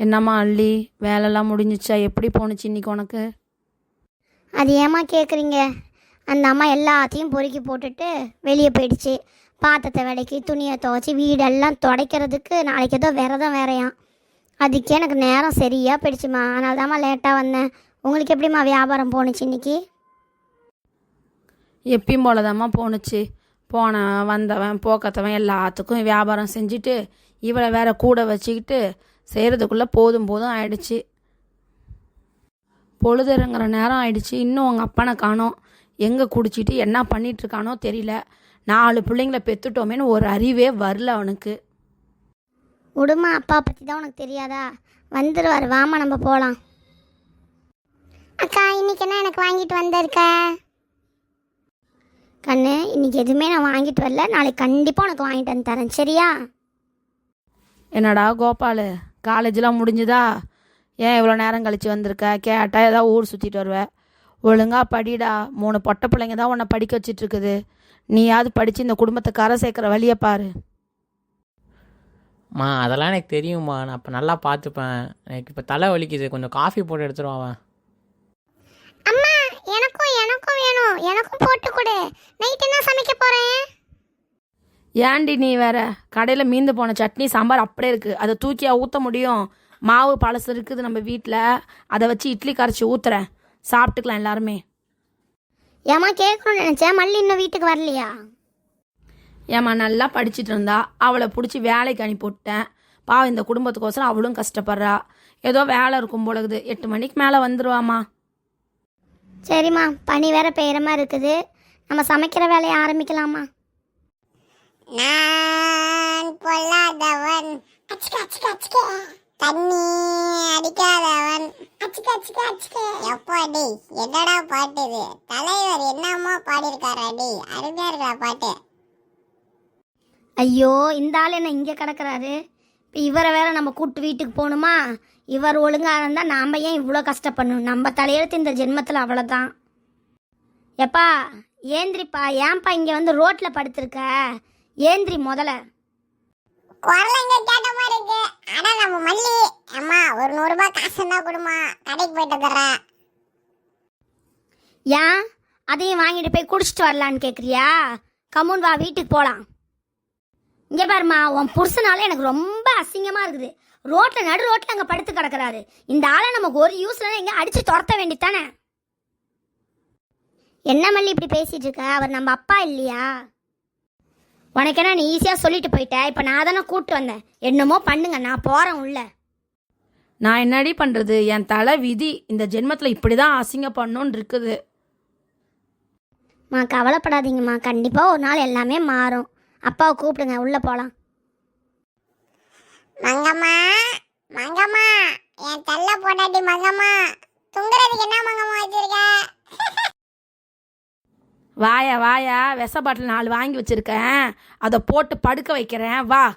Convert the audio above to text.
என்னம்மா அள்ளி? வேலைலாம் முடிஞ்சிச்சா? எப்படி போணுச்சு இன்னைக்கு உனக்கு? அது ஏம்மா கேட்குறீங்க அந்த அம்மா எல்லாத்தையும் பொறுக்கி போட்டுட்டு வெளியே போயிடுச்சு. பாத்திரத்தை விலைக்கு துணியை துவைச்சி வீடெல்லாம் துடைக்கிறதுக்கு நாளைக்கு ஏதோ விரதம் வேறையாம். அதுக்கே எனக்கு நேரம் சரியாக போயிடுச்சுமா அதனால தாம்மா லேட்டாக வந்தேன். உங்களுக்கு எப்படிம்மா வியாபாரம் போணுச்சு இன்னைக்கு? எப்பயும் போலதாம்மா போணுச்சு. போனவன் வந்தவன் போக்கத்தவன் எல்லாத்துக்கும் வியாபாரம் செஞ்சுட்டு இவளை வேற கூட வச்சுக்கிட்டு செய்கிறதுக்குள்ளே போதும் போதும் ஆயிடுச்சு. பொழுதுறங்கிற நேரம் ஆயிடுச்சு. இன்னும் உங்கள் அப்பனை காணோம். எங்கே குடிச்சிட்டு என்ன பண்ணிட்டு இருக்கானோ தெரியல. நாலு பிள்ளைங்கள பெத்துட்டோமேன்னு ஒரு அறிவே வரல அவனுக்கு. விடுமா அப்பா பற்றி தான் உனக்கு தெரியாதா? வந்துடுவார் வாமா நம்ம போகலாம் அக்கா இன்னைக்கு என்ன எனக்கு வாங்கிட்டு வந்திருக்க? கண்ணு இன்னைக்கு எதுவுமே நான் வாங்கிட்டு வரல. நாளைக்கு கண்டிப்பாக உனக்கு வாங்கிட்டு வந்து தரேன். சரியா? என்னடா கோபாலு? காலேஜெலாம் முடிஞ்சுதா? ஏன் இவ்வளோ நேரம் கழிச்சு வந்திருக்க? கேட்டால் ஏதாவது ஊர் சுற்றிட்டு வருவ. ஒழுங்கா படிடா. மூணு பொட்டை பிள்ளைங்க தான் உன்னை படிக்க வச்சிட்டு இருக்குது நீயாவது படித்து இந்த குடும்பத்தை கரை சேர்க்குற வழியை பாரு. மா அதெல்லாம் எனக்கு தெரியும்மா. நான் இப்போ நல்லா பார்த்துப்பேன். எனக்கு இப்போ தலை வலிக்குது. கொஞ்சம் காஃபி போட்டு எடுத்துருவான் அம்மா எனக்கும் எனக்கும் வேணும். எனக்கும் போட்டு கொடு. நைட் என்ன சமைக்க போறேன்? ஏன்டி நீ வேற? கடையில் மீந்து போன சட்னி சாம்பார் அப்படியே இருக்குது அதை தூக்கியா ஊற்ற முடியும்? மாவு பழசு இருக்குது நம்ம வீட்டில் அதை வச்சு இட்லி கரைச்சி ஊற்றுறேன் சாப்பிட்டுக்கலாம் எல்லாருமே. ஏமா கேட்கணும்னு நினைச்சேன். மல்லி இன்னும் வீட்டுக்கு வரலையா? ஏம்மா நல்லா படிச்சிட்டு இருந்தா. அவளை பிடிச்சி வேலைக்கு அனுப்பி விட்டேன் பாவம் இந்த குடும்பத்துக்கோசரம் அவளும் கஷ்டப்படுறா. ஏதோ வேலை இருக்கும் போலகுது. எட்டு மணிக்கு மேலே வந்துருவாம்மா. சரிம்மா பனி வேற பெய்கிற மாதிரி இருக்குது. நம்ம சமைக்கிற வேலையை ஆரம்பிக்கலாமா நான் பொல்லாதவன். தண்ணி அடிக்காதவன். எப்பாடி? என்னடா பாட்டு இது? தலைவர் என்னம்மா பாடியிருக்காராடி? அருமையா இருக்கா பாட்டு? ஐயோ இந்த ஆள் என்ன இங்கே கிடக்குறாரு? இப்போ இவரை வேற நம்ம கூட்டு வீட்டுக்கு போகணுமா? இவர் ஒழுங்காக இருந்தால் நாம் ஏன் இவ்வளோ கஷ்டப்படணும்? நம்ம தலையெழுத்து இந்த ஜென்மத்தில் அவ்வளோதான் எப்பா ஏந்திரிப்பா ஏன்பா இங்கே வந்து ரோட்டில் படுத்திருக்க? ஏந்திரி முதல்ல குரல் எங்க கேட்ட மாதிரி இருக்கு. ஆனா நம்ம மல்லி. அம்மா ஒரு நூறு ரூபாய் காசு இருந்தா கொடுமா கடைக்கு போயிட்டு வந்துடுறேன் ஏன் அதையும் வாங்கிட்டு போய் குடிச்சிட்டு வரலான்னு கேட்குறியா கம்முன் வா வீட்டுக்கு போகலாம் இங்கே பாரும்மா உன் புருஷனால எனக்கு ரொம்ப அசிங்கமாக இருக்குது. ரோட்டில் நடு ரோட்டில் அங்கே படுத்து கிடக்குறாரு. இந்த ஆளை நமக்கு ஒரு யூஸ்ல எங்கே அடித்து துரத்த வேண்டித்தானே என்ன மல்லி இப்படி பேசிட்டு இருக்க? அவர் நம்ம அப்பா இல்லையா? உனக்கு என்ன நீ ஈஸியாக சொல்லிட்டு போயிட்ட? இப்போ நான் தானே கூப்பிட்டு வந்தேன். என்னமோ பண்ணுங்க நான் போகிறேன் உள்ள. நான் என்னடி பண்ணுறது என் தலை விதி. இந்த ஜென்மத்தில் இப்படி தான் அசிங்கப்படணும்னு இருக்குது. மா கவலைப்படாதீங்கம்மா. கண்டிப்பாக ஒரு நாள் எல்லாமே மாறும். அப்பாவை கூப்பிடுங்க உள்ளே போகலாம் மங்கம்மா மங்கம்மா என் தள்ள போட்டாட்டி மங்கம்மா. தூங்குறதுக்கு என்ன மங்கம்மா வச்சிருக்க? வாயா வாயா விஷ பாட்டில் நாலு வாங்கி வச்சுருக்கேன். அதை போட்டு படுக்க வைக்கிறேன். வா.